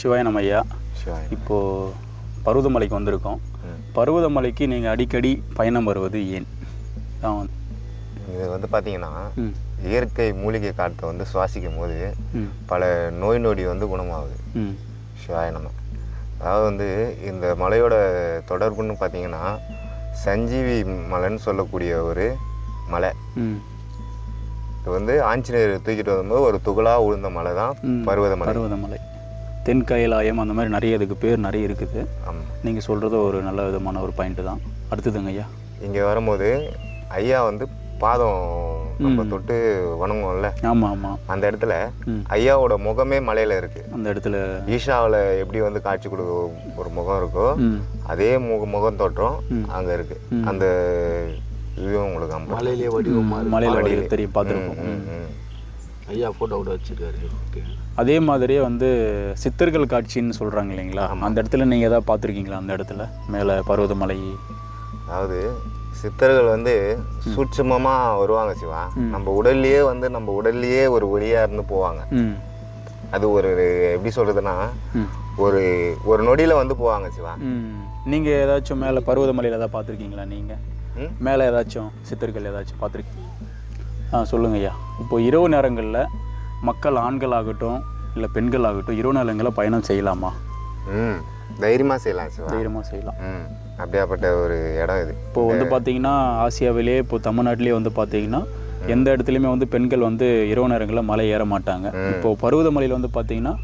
சிவாய நம்ம ஐயா இப்போது பருவதமலைக்கு வந்திருக்கோம். பருவதமலைக்கு நீங்கள் அடிக்கடி பயணம் வருவது ஏன்? தான் இது வந்து பார்த்தீங்கன்னா இயற்கை மூலிகை காற்றை வந்து சுவாசிக்கும் போது பல நோய் நொடி வந்து குணமாகுது. ம். சிவாய நம்ம அதாவது வந்து இந்த மலையோட தொடர்புன்னு பார்த்தீங்கன்னா சஞ்சீவி மலைன்னு சொல்லக்கூடிய ஒரு மலை. இது வந்து ஆஞ்சநேயர் தூக்கிட்டு வரும்போது ஒரு துகளாக விழுந்த மலை தான் ம். பருவதமலை. பருவதமலை. தென் கைலாயம் அந்த மாதிரி நிறைய இதுக்கு பேர் நிறைய இருக்குது. நீங்கள் சொல்கிறது ஒரு நல்ல விதமான ஒரு பாயிண்ட்டு தான். அடுத்ததுங்க ஐயா. இங்கே வரும்போது ஐயா வந்து பாதம் நம்ம. தொட்டு வணங்குவோம்ல. ஆமாம் ஆமாம் அந்த இடத்துல ஐயாவோட முகமே மலையில இருக்கு. அந்த இடத்துல ஈஷாவில் எப்படி வந்து காட்சி கொடுக்க ஒரு முகம் இருக்கோ அதே முக முகம் தோற்றம். அங்கே இருக்கு. அந்த இதுவும் உங்களுக்கு அம்பு. மலையிலே வடிவமா. மலையில். தெரியும் பார்த்துருப்போம். ம், ம், ம். ஐயா போட்டோ கூட வச்சிருக்காரு. ஓகே அதே மாதிரியே வந்து சித்தர்கள் காட்சின்னு சொல்கிறாங்க இல்லைங்களா? அந்த இடத்துல நீங்கள் எதாவது பார்த்துருக்கீங்களா? அந்த இடத்துல? மேலே பருவதமலை. அதாவது சித்தர்கள் வந்து சூட்சமமா வருவாங்க சிவா. நம்ம உடல்லயே வந்து நம்ம உடல்லயே ஒரு ஒளியா இருந்து போவாங்க. அது ஒரு எப்படி சொல்றதுன்னா ம். ஒரு ஒரு நொடியில வந்து போவாங்க சிவா. நீங்கள் ஏதாச்சும் மேலே பருவதமலையில் ஏதாவது பார்த்துருக்கீங்களா நீங்கள்? மேலே ஏதாச்சும் சித்தர்கள் ஏதாச்சும் பார்த்துருக்கீங்க? ஆ சொல்லுங்க ஐயா இப்போ இரவு நேரங்களில் மக்கள் ஆண்கள் ஆகட்டும் இல்லை பெண்கள் ஆகட்டும் இரவு நேரங்களில் பயணம் செய்யலாமா? ம் தைரியமா செய்யலாம் சிவா. தைரியமாக செய்யலாம். அப்படியாப்பட்ட ஒரு இடம் இது. இப்போ வந்து பார்த்தீங்கன்னா ஆசியாவிலேயே இப்போ தமிழ்நாட்டிலேயே வந்து பார்த்தீங்கன்னா எந்த இடத்துலையுமே வந்து பெண்கள் வந்து இரவு நேரங்களில் மலை ஏற மாட்டாங்க. இப்போ பருவதமலையில் வந்து பார்த்தீங்கன்னா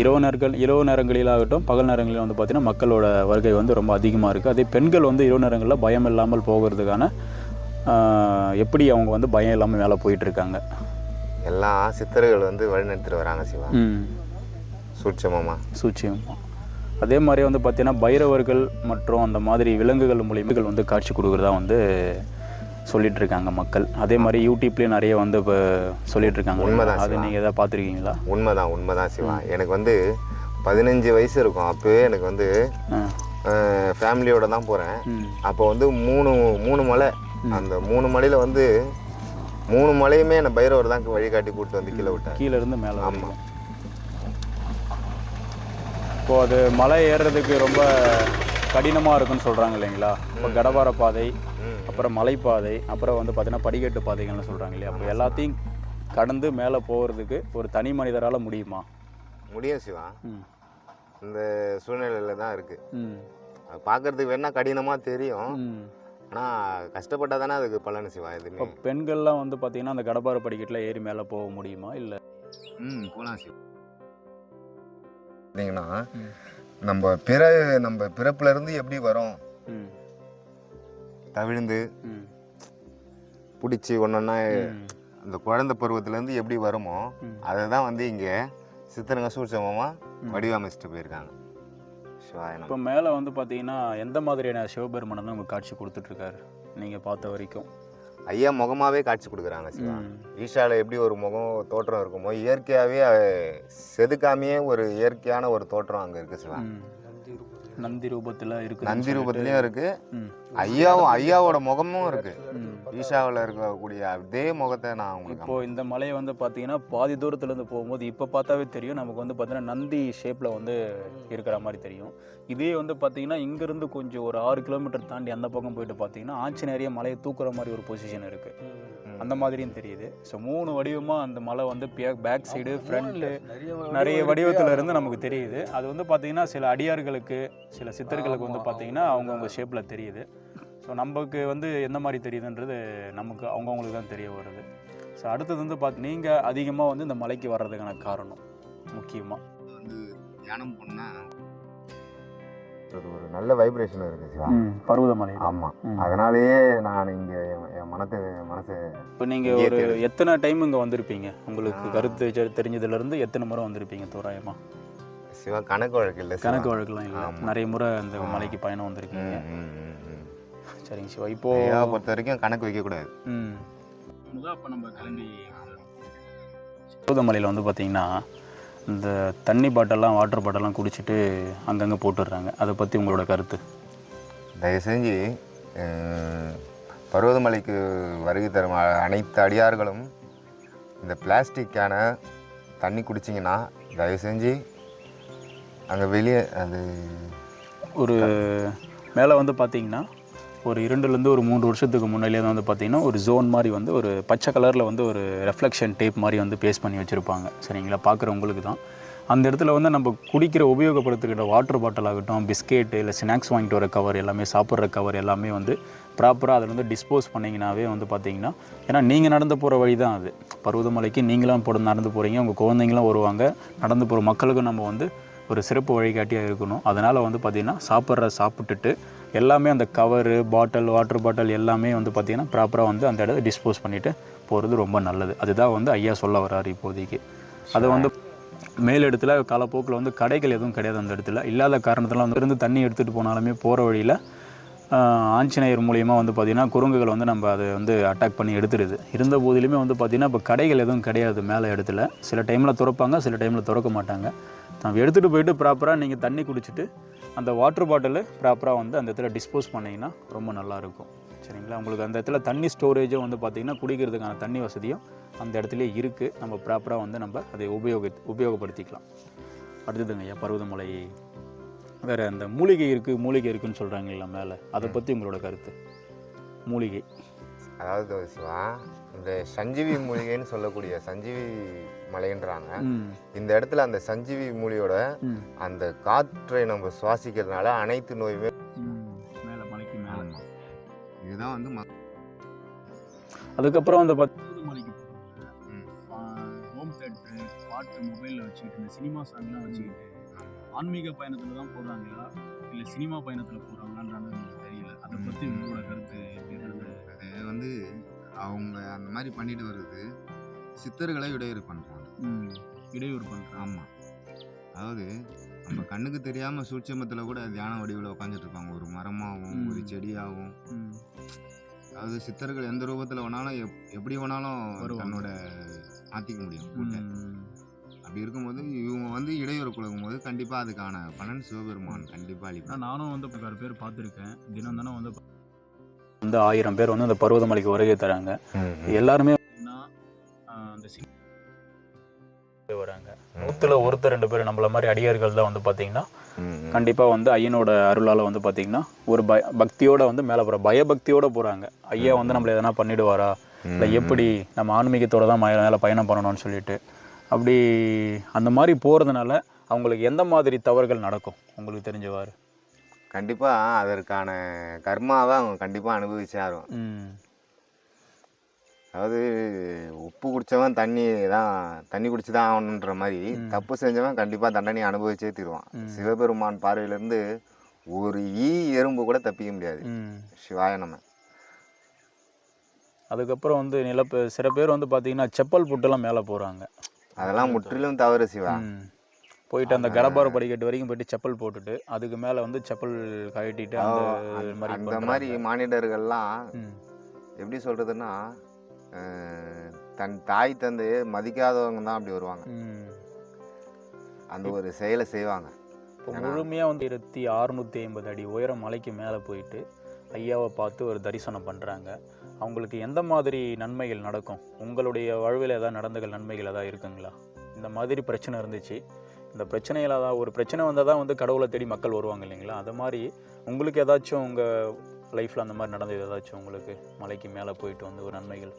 இரவு நேரங்கள் இரவு நேரங்களிலாகட்டும் பகல் நேரங்களில் வந்து பார்த்தீங்கன்னா மக்களோட வருகை வந்து ரொம்ப அதிகமாக இருக்குது அதே பெண்கள் வந்து இரவு நேரங்களில் பயம் இல்லாமல் போகிறதுக்கான எப்படி அவங்க வந்து பயம் இல்லாமல் மேலே போயிட்டு இருக்காங்க எல்லாம் சித்தர்கள் வந்து வழிநடத்திட்டு வராங்க சிவா. சூட்சமமா. சூட்சியமா அதே மாதிரி வந்து பார்த்தீங்கன்னா பைரவர்கள் மற்றும் அந்த மாதிரி விலங்குகள் மூலியமாக வந்து காட்சி கொடுக்குறதா வந்து சொல்லிட்டு இருக்காங்க மக்கள். அதே மாதிரி யூடியூப்லேயும் நிறைய வந்து இப்போ சொல்லிட்டு இருக்காங்க உண்மைதான் அது நீங்கள் எதாவது பார்த்துருக்கீங்களா? உண்மைதான் உண்மைதான் சிவா. எனக்கு வந்து பதினஞ்சு வயசு இருக்கும். அப்போவே எனக்கு வந்து ஃபேமிலியோட தான் போகிறேன் அப்போ வந்து மூணு மூணு மலை. அந்த மூணு மலையில் வந்து மூணு மலையுமே என்னை பைரவர் தான் வழிகாட்டி கூப்பிட்டு வந்து கீழே விட்டார். கீழே இருந்து மேலே ஆமாம் இப்போ அது மலை ஏறுறதுக்கு ரொம்ப கடினமாக இருக்குன்னு சொல்கிறாங்க இல்லைங்களா? இப்போ கடவார பாதை. அப்புறம் மலைப்பாதை அப்புறம் வந்து பார்த்தீங்கன்னா படிக்கட்டு பாதைகள்னு சொல்கிறாங்க இல்லையா? அப்போ எல்லாத்தையும் கடந்து மேலே போகிறதுக்கு ஒரு தனி மனிதரால் முடியுமா? முடியும் சிவா. இந்த சூழ்நிலையில் தான் இருக்குது பார்க்கறதுக்கு வேணா கடினமாக தெரியும். ஆனால் கஷ்டப்பட்டால் தானே அதுக்கு பலன் சிவா எதுவுமே. இப்போ பெண்கள்லாம் வந்து பார்த்தீங்கன்னா அந்த கடப்பார படிக்கட்டில் ஏறி மேலே போக முடியுமா? இல்லை? ம் போகலாம் சிவா. பார்த்தீங்கன்னா. நம்ம பிற நம்ம பிறப்புல இருந்து எப்படி வரோம்? ம். தவிழ்ந்து ம். பிடிச்சி ஒன்றொன்னா. அந்த குழந்தை பருவத்துலேருந்து எப்படி வருமோ. அதை தான் வந்து இங்கே சித்தருங்க சூட்சமமாக வடிவமைச்சிட்டு போயிருக்காங்க. சிவாயனம் இப்போ மேலே வந்து பார்த்தீங்கன்னா எந்த மாதிரியான சிவபெருமானை தான் நமக்கு காட்சி கொடுத்துட்ருக்காரு? நீங்கள் பார்த்த வரைக்கும். ஐயா முகமாவே காட்சி கொடுக்குறாங்க சிவா. ம். ஈஷால எப்படி ஒரு முகம் தோற்றம் இருக்குமோ இயற்கையாகவே செதுக்காமையே ஒரு இயற்கையான ஒரு தோற்றம் அங்கே இருக்கு சிவா. நந்தி ரூபத்தில் இருக்கு நந்தி ரூபத்துலேயும் இருக்கு. ஐயாவும் ஐயாவோட முகமும் இருக்கு. ஈஷாவில் இருக்கக்கூடிய அதே முகத்தை நான் உங்களுக்கு இப்போ இந்த மலையை வந்து பார்த்தீங்கன்னா பாதி தூரத்துலேருந்து போகும்போது இப்போ பார்த்தாவே தெரியும். நமக்கு வந்து பார்த்தீங்கன்னா நந்தி ஷேப்பில் வந்து இருக்கிற மாதிரி தெரியும். இதே வந்து பார்த்தீங்கன்னா இங்கேருந்து கொஞ்சம் ஒரு ஆறு கிலோமீட்டர் தாண்டி அந்த பக்கம் போயிட்டு பார்த்தீங்கன்னா ஆஞ்சநேரிய மலையை தூக்குற மாதிரி ஒரு பொசிஷன் இருக்குது அந்த மாதிரியும் தெரியுது. ஸோ மூணு வடிவமாக அந்த மலை வந்து பேக் சைடு ஃப்ரண்ட்டு நிறைய வடிவத்தில் இருந்து நமக்கு தெரியுது. அது வந்து பார்த்தீங்கன்னா சில அடியார்களுக்கு சில சித்தர்களுக்கு வந்து பார்த்தீங்கன்னா அவங்கவுங்க ஷேப்பில் தெரியுது. ஸோ நமக்கு வந்து எந்த மாதிரி தெரியுதுன்றது நமக்கு அவங்கவுங்களுக்கு தான் தெரிய வருது. ஸோ அடுத்தது வந்து பார்த்து நீங்கள் அதிகமாக வந்து இந்த மலைக்கு வர்றதுக்கான காரணம் முக்கியமாக வந்து தியானம் பண்ணா அது ஒரு நல்ல வைப்ரேஷன் இருக்கு சிவா. பருவதமலை. ஆமாம். அதனாலேயே நான் இங்கே என் மனத்தை மனசை இப்போ நீங்கள் ஒரு எத்தனை டைம் இங்கே வந்திருப்பீங்க? உங்களுக்கு கருத்து தெரிஞ்சதுலேருந்து எத்தனை முறை வந்திருப்பீங்க தோராயமாக சிவா கணக்கு வழக்கு இல்லை. கணக்கு வழக்கெல்லாம் இல்லை. நிறைய முறை இந்த மலைக்கு பயணம் வந்திருக்கீங்க. சரிங்க சிவா. இப்போ பொறுத்த வரைக்கும் கணக்கு வைக்கக்கூடாது ம். அப்போ நம்ம கிளம்பி பருவதமலையில் வந்து பார்த்தீங்கன்னா இந்த தண்ணி பாட்டெல்லாம் வாட்டர் பாட்டெல்லாம் குடிச்சிட்டு அங்கங்கே போட்டுடுறாங்க. அதை பற்றி உங்களோட கருத்து? தயவு செஞ்சு பர்வதமலைக்கு வருகை தரும் அனைத்து அடியார்களும் இந்த பிளாஸ்டிக் கேனை தண்ணி குடிச்சிங்கன்னா தயவு செஞ்சு அங்கே வெளியே அது ஒரு மேலே வந்து பார்த்தீங்கன்னா ஒரு இரண்டுலேருந்து ஒரு மூன்று வருஷத்துக்கு முன்னாடியே வந்து பார்த்தீங்கன்னா ஒரு ஜோன் மாதிரி வந்து ஒரு பச்சை கலரில் வந்து ஒரு ரெஃப்ளெக்ஷன் டேப் மாதிரி வந்து பேஸ் பண்ணி வச்சுருப்பாங்க. சரிங்களா? பார்க்குறவங்களுக்கு தான். அந்த இடத்துல வந்து நம்ம குடிக்கிற உபயோகப்படுத்துகிற வாட்டர் பாட்டில் ஆகட்டும் பிஸ்கெட்டு இல்லை ஸ்நாக்ஸ் வாங்கிட்டு வர கவர் எல்லாமே சாப்பிட்ற கவர் எல்லாமே வந்து ப்ராப்பராக அதில் வந்து டிஸ்போஸ் பண்ணிங்கனாவே வந்து பார்த்திங்கன்னா ஏன்னா நீங்கள் நடந்து போகிற வழி தான் அது. பருவதமலைக்கு நீங்களாம் போட நடந்து போகிறீங்க உங்கள் குழந்தைங்களாம் வருவாங்க. நடந்து போகிற மக்களுக்கும் நம்ம வந்து ஒரு சிறப்பு வழிகாட்டியாக இருக்கணும். அதனால் வந்து பார்த்திங்கன்னா சாப்பிட்ற சாப்பிட்டுட்டு எல்லாமே அந்த கவரு பாட்டில் வாட்டர் பாட்டில் எல்லாமே வந்து பார்த்திங்கன்னா ப்ராப்பராக வந்து அந்த இடத்த டிஸ்போஸ் பண்ணிவிட்டு போகிறது ரொம்ப நல்லது. அதுதான் வந்து ஐயா சொல்ல வர்றாரு இப்போதைக்கு. அதை வந்து மேலிடத்துல காலப்போக்கில் வந்து கடைகள் எதுவும் கிடையாது அந்த இடத்துல. இல்லாத காரணத்தில் வந்து இருந்து தண்ணி எடுத்துகிட்டு போனாலுமே போகிற வழியில் ஆஞ்சநேயர் மூலியமாக வந்து பார்த்திங்கன்னா குரங்குகள் வந்து நம்ம அதை வந்து அட்டாக் பண்ணி எடுத்துருது. இருந்த போதிலுமே வந்து பார்த்திங்கன்னா இப்போ கடைகள் எதுவும் கிடையாது மேலே இடத்துல. சில டைமில் திறப்பாங்க சில டைமில் திறக்க மாட்டாங்க. நம்ம எடுத்துகிட்டு போயிட்டு ப்ராப்பராக நீங்கள் தண்ணி குடிச்சிட்டு அந்த வாட்டர் பாட்டிலு ப்ராப்பராக வந்து அந்த இடத்துல டிஸ்போஸ் பண்ணிங்கன்னா ரொம்ப நல்லாயிருக்கும். சரிங்களா? உங்களுக்கு அந்த இடத்துல தண்ணி ஸ்டோரேஜும் வந்து பார்த்திங்கன்னா குடிக்கிறதுக்கான தண்ணி வசதியும் அந்த இடத்துலயே இருக்குது நம்ம ப்ராப்பராக வந்து நம்ம அதை உபயோக உபயோகப்படுத்திக்கலாம். அடுத்ததுங்க ஐயா பருவதமலை வேறு அந்த மூலிகை இருக்குது மூலிகை இருக்குன்னு சொல்கிறாங்கல்ல மேலே? அதை பற்றி உங்களோட கருத்து. மூலிகை. அதாவது சிவா இந்த சஞ்சீவி மூலிகைன்னு சொல்லக்கூடிய சஞ்சீவி மலைன்றாங்க. இந்த இடத்துல அந்த சஞ்சீவி மூலியோட அந்த காற்றை நம்ம சுவாசிக்கிறதுனால அனைத்து நோயுமே மேலே மலைக்கு மேலே. இதுதான் வந்து ம- அதுக்கப்புறம் அந்த பருவதமலைக்கு ம். ஹோம் தேட்டரு பாட்டு மொபைலில் வச்சுக்கிட்டு இந்த சினிமா சாங்லாம் வச்சுக்கிட்டு ஆன்மீக பயணத்தில் தான் போகிறாங்களா இல்லை சினிமா பயணத்தில் போகிறாங்களான்றது எனக்கு தெரியல. அதை பற்றி உங்களோட கருத்து எப்படி? அது வந்து அவங்க அந்த மாதிரி பண்ணிட்டு வர்றது சித்தர்களை இடையூறு பண்ணுறாங்க இடையூறு பண்ணுறாங்க ஆமாம் அதாவது நம்ம கண்ணுக்கு தெரியாமல் சூட்சமத்தில் கூட தியான வடிவில் உட்காந்துட்டு இருப்பாங்க. ஒரு மரமாகவும் ஒரு. செடியாகவும் அதாவது சித்தர்கள் எந்த ரூபத்தில் வேணாலும் எப் எப்படி வேணாலும். தன்னோட மாற்றிக்க முடியும் கூட்டை. அப்படி இருக்கும்போது இவங்க வந்து இடையூறு கொடுக்கும் போது கண்டிப்பாக அதுக்கான பலன் சிவபெருமான் கண்டிப்பாக ஆனா அளிப்பார். நானும் வந்து பேர் பார்த்துருக்கேன். தினம் தானே வந்து வந்து ஆயிரம் பேர் வந்து அந்த பருவதமலைக்கு வருகை தராங்க. எல்லாருமே அந்த வராங்க. நூற்றுல ஒருத்தர் ரெண்டு பேர் நம்மள மாதிரி அடியார்கள் தான் வந்து பார்த்தீங்கன்னா கண்டிப்பாக வந்து ஐயனோட அருளால் வந்து பார்த்தீங்கன்னா ஒரு பய பக்தியோட வந்து மேலே போகிற பயபக்தியோட போகிறாங்க ஐயா வந்து நம்மளை எதனா பண்ணிடுவாரா? இல்லை எப்படி நம்ம ஆன்மீகத்தோட தான் மேலே பயணம் பண்ணணும்னு சொல்லிட்டு. அப்படி அந்த மாதிரி போகிறதுனால அவங்களுக்கு எந்த மாதிரி தவறுகள் நடக்கும்? உங்களுக்கு தெரிஞ்சவாறு கண்டிப்பாக அதற்கான கர்மாவை அவங்க கண்டிப்பாக அனுபவிச்சே ஆகும் அதாவது உப்பு குடிச்சவன் தண்ணி தான் தண்ணி குடிச்சு தான் ஆகணுன்ற மாதிரி. தப்பு செஞ்சவன் கண்டிப்பாக தண்டனை அனுபவிச்சே தீருவான். சிவபெருமான் பார்வையிலேருந்து ஒரு ஈ எறும்பு கூட தப்பிக்க முடியாது. சிவாய நம்ம அதுக்கப்புறம் வந்து நில சில பேர் வந்து பார்த்தீங்கன்னா செப்பல் போட்டுலாம் மேலே போகிறாங்க அதெல்லாம் முற்றிலும் தவறு சிவா. போயிட்டு அந்த கடப்பாறை படிக்கட்டு வரைக்கும் போயிட்டு செப்பல் போட்டுட்டு அதுக்கு மேலே வந்து செப்பல் கழட்டிட்டு அந்த மாதிரி அந்த. மாதிரி மானிடர்கள்லாம். எப்படி சொல்கிறதுன்னா தன் தாய் தந்தையை மதிக்காதவங்க தான் அப்படி வருவாங்க. அந்த ஒரு செயலை செய்வாங்க. இப்போ முழுமையாக வந்து ஆயிரத்தி அறுநூற்றி ஐம்பது அடி உயரம் மலைக்கு மேலே போயிட்டு ஐயாவை பார்த்து ஒரு தரிசனம் பண்ணுறாங்க அவங்களுக்கு எந்த மாதிரி நன்மைகள் நடக்கும்? உங்களுடைய வாழ்வில் ஏதாவது நடந்தகள் நன்மைகள் ஏதாவது இருக்குங்களா? இந்த மாதிரி பிரச்சனை இருந்துச்சு. இந்த பிரச்சனையில் தான் ஒரு பிரச்சனை வந்தால் தான் வந்து கடவுளை தேடி மக்கள் வருவாங்க இல்லைங்களா? அது மாதிரி உங்களுக்கு ஏதாச்சும் உங்கள் லைஃப்பில் அந்த மாதிரி நடந்தது ஏதாச்சும் உங்களுக்கு மலைக்கு மேலே போயிட்டு வந்து ஒரு நன்மைகள்?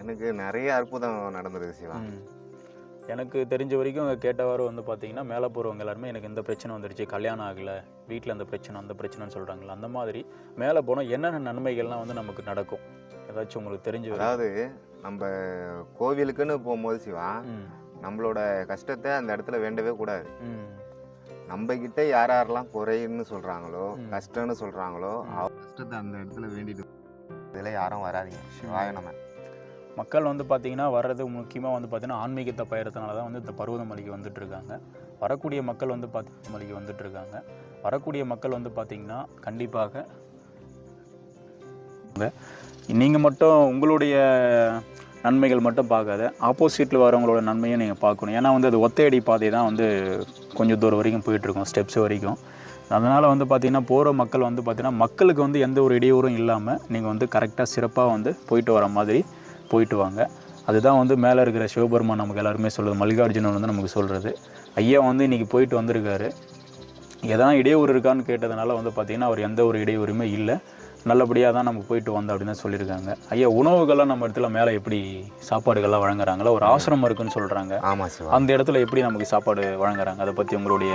எனக்கு நிறைய அற்புதம் நடந்திருக்கு சிவா. எனக்கு தெரிஞ்ச வரைக்கும் கேட்டவாறு வந்து பார்த்தீங்கன்னா மேலே போகிறவங்க எல்லாருமே எனக்கு இந்த பிரச்சனை வந்துருச்சு கல்யாணம் ஆகலை வீட்டில் அந்த பிரச்சனை அந்த பிரச்சனைன்னு சொல்கிறாங்களா அந்த மாதிரி மேலே போனால் என்னென்ன நன்மைகள்லாம் வந்து நமக்கு நடக்கும்? ஏதாச்சும் உங்களுக்கு தெரிஞ்ச? அதாவது நம்ம கோவிலுக்குன்னு போகும்போது சிவா நம்மளோட கஷ்டத்தை அந்த இடத்துல வேண்டவே கூடாது. நம்ம கிட்ட யார் யாரெல்லாம் குறைன்னு சொல்றாங்களோ. கஷ்டம்னு சொல்றாங்களோ கஷ்டத்தை அந்த இடத்துல வேண்டிட்டு இதுல யாரும் வராதீங்க. சிவாய நம்ம மக்கள் வந்து பார்த்தீங்கன்னா வர்றது முக்கியமாக வந்து பார்த்தீங்கன்னா ஆன்மீகத்தை பயிரத்தினால தான் வந்து இந்த பருவதமலைக்கு வந்துட்டு இருக்காங்க வரக்கூடிய மக்கள் வந்து பார்த்து மலைக்கு வந்துட்டு இருக்காங்க வரக்கூடிய மக்கள் வந்து பார்த்தீங்கன்னா கண்டிப்பாக நீங்கள் மட்டும் உங்களுடைய நன்மைகள் மட்டும் பார்க்காத. ஆப்போசிட்டில் வரவங்களோட நன்மையும் நீங்கள் பார்க்கணும். ஏன்னா வந்து அது ஒத்தையடி பாதை தான் வந்து கொஞ்சம் தூரம் வரைக்கும் போயிட்டுருக்கோம் ஸ்டெப்ஸ் வரைக்கும். அதனால் வந்து பார்த்திங்கன்னா போகிற மக்கள் வந்து பார்த்திங்கன்னா மக்களுக்கு வந்து எந்த ஒரு இடையூறும் இல்லாமல் நீங்கள் வந்து கரெக்டாக சிறப்பாக வந்து போயிட்டு வர மாதிரி போயிட்டு வாங்க. அதுதான் வந்து மேலே இருக்கிற சிவபெருமான் நமக்கு எல்லாருமே சொல்லுது மல்லிகார்ஜுனன் வந்து நமக்கு சொல்கிறது ஐயா வந்து இன்றைக்கி போயிட்டு வந்திருக்காரு. எதனா இடையூறு இருக்கான்னு கேட்டதுனால வந்து பார்த்திங்கன்னா அவர் எந்த ஒரு இடையூறுமே இல்லை. நல்லபடியாக தான் நம்ம போயிட்டு வந்தோம் அப்படின்னு சொல்லியிருக்காங்க. ஐயா உணவுகள்லாம் நம்ம இடத்துல மேலே எப்படி சாப்பாடுகள்லாம் வழங்குறாங்களா ஒரு ஆசிரமம் இருக்குன்னு சொல்கிறாங்க ஆமாம் சிவா. அந்த இடத்துல எப்படி நமக்கு சாப்பாடு வழங்குறாங்க? அதை பற்றி உங்களுடைய.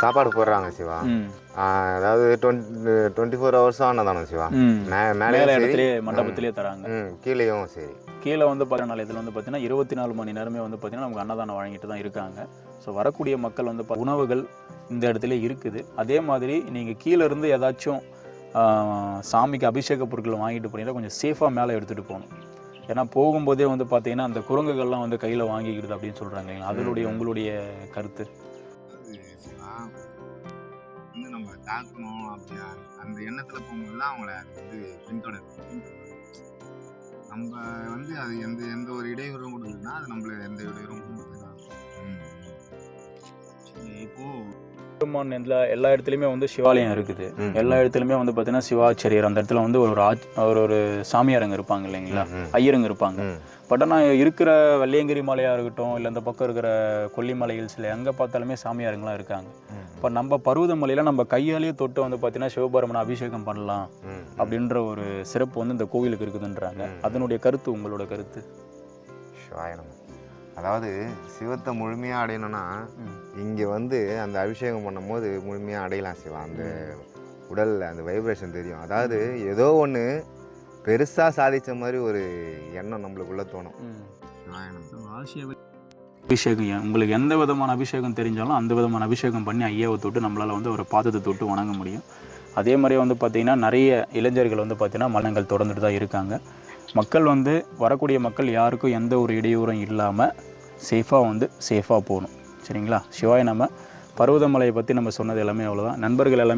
சாப்பாடு போடுறாங்க சிவா. அதாவது டுவெண்ட்டி டுவெண்ட்டி ஃபோர் ஹவர்ஸும் அன்னதானம் சிவா? மேலே இடத்துலயே மண்டபத்திலே தராங்க. கீழேயும் சரி. கீழே வந்து பார்த்தீங்கன்னா இதில் வந்து பார்த்தீங்கன்னா இருபத்தி நாலு மணி நேரமே வந்து பார்த்தீங்கன்னா நமக்கு அன்னதானம் வழங்கிட்டு தான் இருக்காங்க. ஸோ வரக்கூடிய மக்கள் வந்து உணவுகள் இந்த இடத்துல இருக்குது. அதே மாதிரி நீங்கள் கீழே இருந்து ஏதாச்சும் சாமிக்கு அபிஷேக பொருட்கள் வாங்கிட்டு போனீங்கன்னா கொஞ்சம் சேஃபாக மேலே எடுத்துகிட்டு போகணும். ஏன்னா போகும்போதே வந்து பார்த்தீங்கன்னா அந்த குரங்குகள்லாம் வந்து கையில் வாங்கிக்கிறது அப்படின்னு சொல்கிறாங்க இல்லைங்களா? அதனுடைய உங்களுடைய கருத்து? வந்து நம்ம தாக்கணும் அப்படியா? அந்த எண்ணத்தில் போகும்போது தான் அவங்கள அது வந்து பின்தொடரும் நம்ம வந்து அது எந்த எந்த ஒரு இடையூறும் கொடுக்குதுன்னா அது நம்மள எந்த இடையூறும் பெருமான் எல்லா எல்லா இடத்துலையுமே வந்து சிவாலயம் இருக்குது. எல்லா இடத்துலையுமே வந்து பார்த்தீங்கன்னா சிவாச்சாரியர் அந்த இடத்துல வந்து ஒரு ஆச் ஒரு ஒரு சாமியாருங்க இருப்பாங்க இல்லைங்களா. ஐயருங்க இருப்பாங்க. பட் ஆனால் இருக்கிற வெள்ளியங்கிரி மலையாக இருக்கட்டும் இல்லை இந்த பக்கம் இருக்கிற கொல்லிமலை ஹில்ஸில் எங்கே பார்த்தாலுமே சாமியாருங்களாம் இருக்காங்க. இப்போ நம்ம பருவதமலையில் நம்ம கையாலேயே தொட்டு வந்து பார்த்தீங்கன்னா சிவபெருமனை அபிஷேகம் பண்ணலாம் அப்படின்ற ஒரு சிறப்பு வந்து இந்த கோவிலுக்கு இருக்குதுன்றாங்க. அதனுடைய கருத்து உங்களோட கருத்து? அதாவது சிவத்தை முழுமையாக அடையணும்னா. இங்கே வந்து அந்த அபிஷேகம் பண்ணும்போது முழுமையாக அடையலாம் சிவா. அந்த உடலில் அந்த வைப்ரேஷன் தெரியும். அதாவது ஏதோ ஒன்று பெருசாக சாதித்த மாதிரி ஒரு எண்ணம் நம்மளுக்குள்ளே தோணும். அபிஷேகம் உங்களுக்கு எந்த விதமான அபிஷேகம் தெரிஞ்சாலும் அந்த விதமான அபிஷேகம் பண்ணி ஐயாவை தொட்டு நம்மளால் வந்து ஒரு பாதத்தை தொட்டு வணங்க முடியும். அதே மாதிரி வந்து பார்த்திங்கன்னா நிறைய இளைஞர்கள் வந்து பார்த்திங்கன்னா மரணங்கள் தொடர்ந்துட்டு தான் இருக்காங்க. மக்கள் வந்து வரக்கூடிய மக்கள் யாருக்கும் எந்த ஒரு இடையூறும் இல்லாமல் சேஃபாக வந்து சேஃபாக போகணும். சரிங்களா? சிவாய் நம்ம பருவதமலையை பற்றி நம்ம சொன்னது எல்லாமே அவ்வளோதான் நண்பர்கள் எல்லாமே